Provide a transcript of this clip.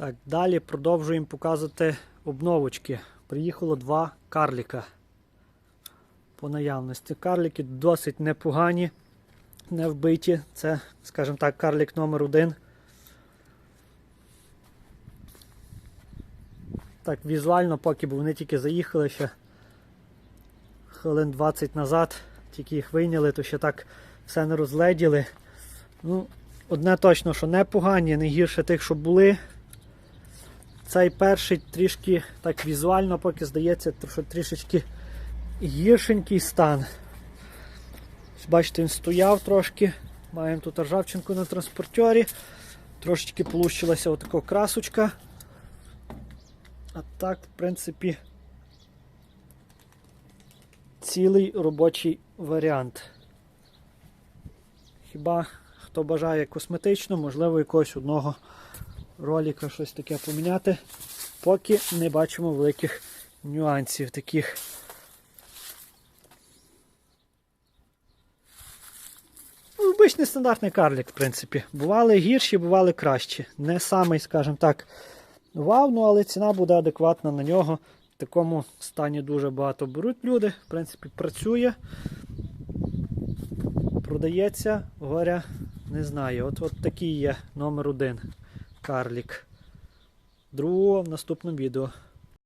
Так, далі продовжуємо показувати обновочки. Приїхало два карліка по наявності. Карліки досить непогані, не вбиті. Це, скажімо так, карлік номер один. Так, візуально, поки бо вони тільки заїхали ще хвилин 20 назад, тільки їх вийняли, то ще так все не розледіли. Ну, одне точно, що непогані, не гірше тих, що були. Цей перший трішки так візуально, поки здається, що трішечки гіршенький стан. Бачите, він стояв трошки. Маємо тут ржавчинку на транспортері. Трошечки получилася отака красочка. А так, в принципі, цілий робочий варіант. Хіба хто бажає косметично, можливо, якогось одного ролика щось таке поміняти. Поки не бачимо великих нюансів таких. Ну, Обичний стандартний карлік, в принципі. Бували гірші, бували кращі. Не самий, скажімо так, вау, ну але ціна буде адекватна на нього. В такому стані дуже багато беруть люди. В принципі, працює. Продається, горя не знаю. От, от такий є номер один карлік. Другого в наступному відео.